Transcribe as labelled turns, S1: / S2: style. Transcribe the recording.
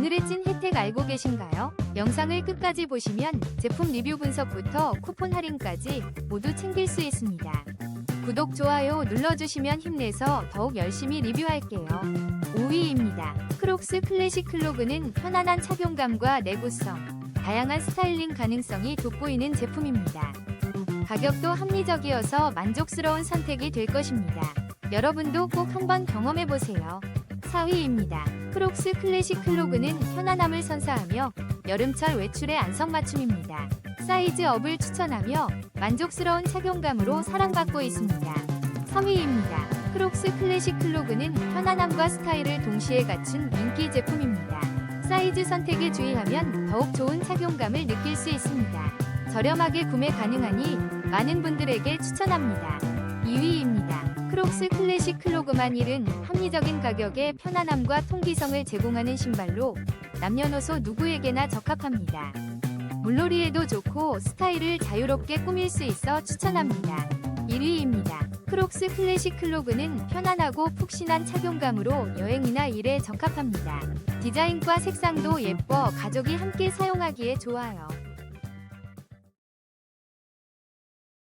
S1: 오늘의 찐 혜택 알고 계신가요? 영상을 끝까지 보시면 제품 리뷰 분석부터 쿠폰 할인까지 모두 챙길 수 있습니다. 구독, 좋아요 눌러주시면 힘내서 더욱 열심히 리뷰할게요. 5위입니다. 크록스 클래식 클로그는 편안한 착용감과 내구성, 다양한 스타일링 가능성이 돋보이는 제품입니다. 가격도 합리적이어서 만족스러운 선택이 될 것입니다. 여러분도 꼭 한번 경험해보세요. 4위입니다. 크록스 클래식 클로그는 편안함을 선사하며 여름철 외출의 안성맞춤입니다. 사이즈업을 추천하며 만족스러운 착용감으로 사랑받고 있습니다. 3위입니다. 크록스 클래식 클로그는 편안함과 스타일을 동시에 갖춘 인기 제품입니다. 사이즈 선택에 주의하면 더욱 좋은 착용감을 느낄 수 있습니다. 저렴하게 구매 가능하니 많은 분들에게 추천합니다. 2위입니다. 크록스 클래식 클로그만 1은 합리적인 가격에 편안함과 통기성을 제공하는 신발로 남녀노소 누구에게나 적합합니다. 물놀이에도 좋고 스타일을 자유롭게 꾸밀 수 있어 추천합니다. 1위입니다. 크록스 클래식 클로그는 편안하고 푹신한 착용감으로 여행이나 일에 적합합니다. 디자인과 색상도 예뻐 가족이 함께 사용하기에 좋아요.